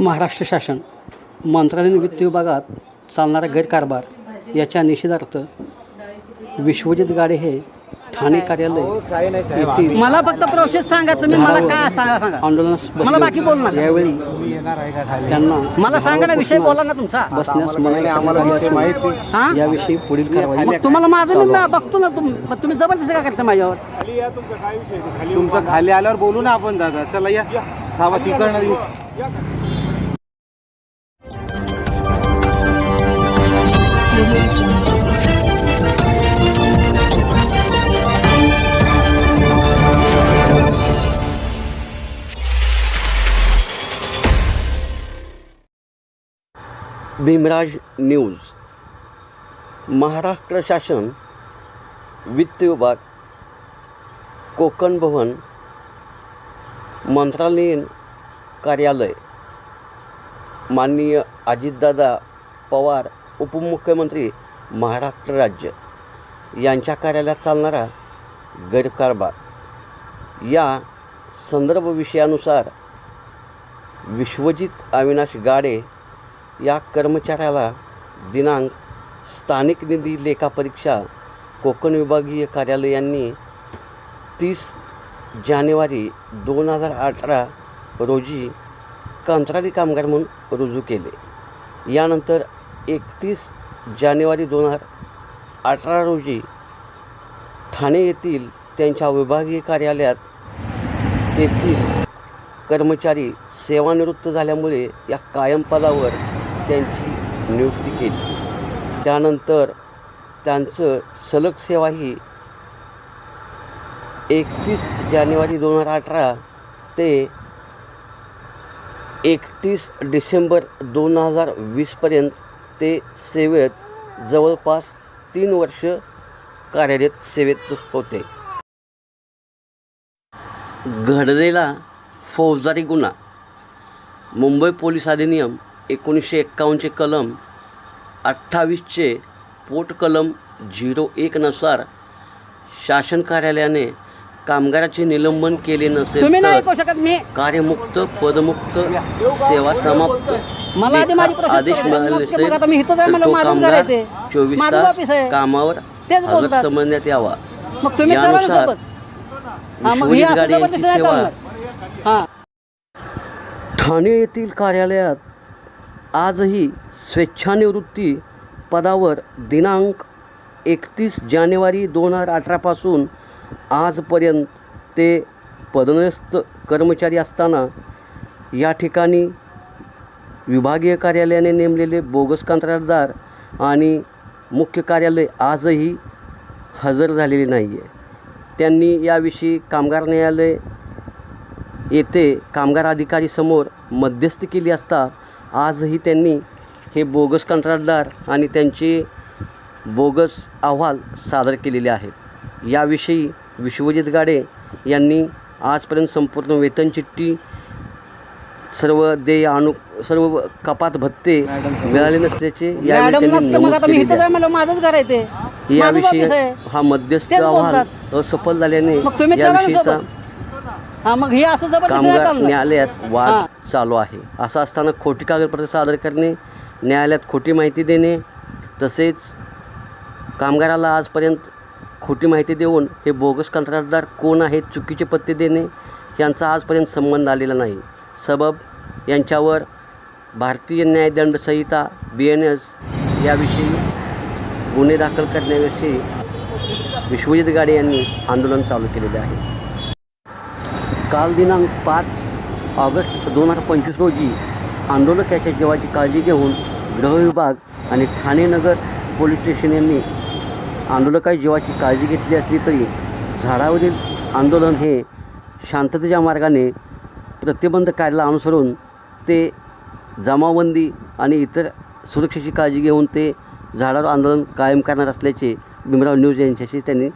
महाराष्ट्र शासन मंत्रालयीन वित्त विभागात चालणारा गैरकारभार याच्या निषेधार्थ विश्वजित गाडे हे ठाणे कार्यालय मला फक्त प्रोसेस सांगा तुम्ही मला काय सांगा सांगा. आंदोलनास मला बाकी बोलू बसले नका. यावेळी त्यांना मला सांगा ना विषय बोला ना तुमचा. बसण्यास हा? याविषयी पुढील कारवाई तुम्हाला माझं मी बघतो ना तुम्ही जबरदस्ती का करता माझ्यावर? तुमचं खाली आल्यावर बोलू ना आपण दादा. चला या. थांबा तिकडनं भीमराज न्यूज. महाराष्ट्र शासन वित्त विभाग कोकण भवन मंत्रालयीन कार्यालय. माननीय अजितदादा पवार उपमुख्यमंत्री महाराष्ट्र राज्य. यांच्या कार्यालयात चालणारा गैरकारभार. या संदर्भ विषयानुसार विश्वजित अविनाश गाडे या कर्मचाऱ्याला दिनांक स्थानिक निधी लेखापरीक्षा कोकण विभागीय कार्यालयांनी तीस जानेवारी दोन हजार अठरा रोजी कंत्राटी कामगार म्हणून रुजू केले. यानंतर एकतीस जानेवारी दोन हजार अठरा रोजी ठाणे येथील त्यांच्या विभागीय कार्यालयात तेथील कर्मचारी सेवानिवृत्त झाल्यामुळे या कायमपदावर त्यांची नियुक्ती केली. त्यानंतर त्यांचं सलग सेवा ही एकतीस जानेवारी दोन हजार अठरा ते एकतीस डिसेंबर दोन हजार वीसपर्यंत ते सेवेत जवळपास तीन वर्ष कार्यरत सेवेत होते. घडलेला फौजदारी गुन्हा मुंबई पोलीस अधिनियम एकोणीसशे एक्कावन्नचे कलम अठ्ठावीसचे पोट कलम झिरो एकनुसार शासन कार्यालयाने कामगाराचे निलंबन केले नसेल तुम्ही नाही तर ऐकू शकत मी कार्यमुक्त पदमुक्त सेवा समाप्त मला आधी माझी लेखा process आदेश कळू द्या. मिळाले मग असेल आता मी इथंच आहे, तर मला तो माझंच कामगार करायचंय. चोवीस माझं तास ऑफिस आहे. कामावर तेच हजर बोलतात. समजण्यात यावा मग तुम्ही चला ना यानुसार सोबत हा मग ही विश्वजित असं गाडे यांची जबरदस्ती नाही सेवा चालणार. हा ठाणे येथील कार्यालयात आजही स्वेच्छानिवृत्ती पदावर दिनांक एकतीस जानेवारी दोन हजार अठरापासून आजपर्यंत ते पदन्यस्त कर्मचारी असताना या ठिकाणी विभागीय कार्यालयाने नेमलेले बोगस कंत्राटदार आणि मुख्य कार्यालय आजही हजर झालेले नाही आहे त्यांनी याविषयी कामगार न्यायालय येथे कामगार अधिकारीसमोर मध्यस्थी केली असता आजही त्यांनी हे बोगस कंत्राटदार आणि त्यांचे बोगस अहवाल सादर केलेले आहेत. याविषयी विश्वजित गाडे यांनी आजपर्यंत संपूर्ण वेतन चिठ्ठी सर्व देय अनु सर्व कपात भत्ते मिळाले नसल्याचे यावेळी त्यांनी नमूद केलेले आहे याविषयी ऑफिस आहे हा मध्यस्थ तेच अहवाल. असफल झाल्याने मग तुम्ही चला ना याविषयीचा सोबत. हा मग ही असं जबरदस्ती नाही कामगार चालणार. न्यायालयात हां. वाद चालू आहे असं असताना खोटी कागदपत्रे सादर करणे न्यायालयात खोटी माहिती देणे तसेच कामगाराला आजपर्यंत खोटी माहिती देऊन हे बोगस कंत्राटदार कोण आहेत चुकीचे पत्ते देणे यांचा आजपर्यंत संबंध आलेला नाही. सबब यांच्यावर भारतीय न्यायदंड संहिता बी एन एस याविषयी गुन्हे दाखल करण्याविषयी विश्वजित गाडे यांनी आंदोलन चालू केलेले आहे. काल दिनांक पाच ऑगस्ट दोन हजार पंचवीस रोजी आंदोलक याच्या जीवाची काळजी घेऊन गृहविभाग आणि ठाणे नगर पोलीस स्टेशन यांनी आंदोलकाय जीवाची काळजी घेतली असली तरी झाडावरील आंदोलन हे शांततेच्या मार्गाने प्रतिबंध कायद्याला अनुसरून ते जमावबंदी आणि इतर सुरक्षेची काळजी घेऊन ते झाडावर आंदोलन कायम करणार असल्याचे भीमराव न्यूज यांच्याशी त्यांनी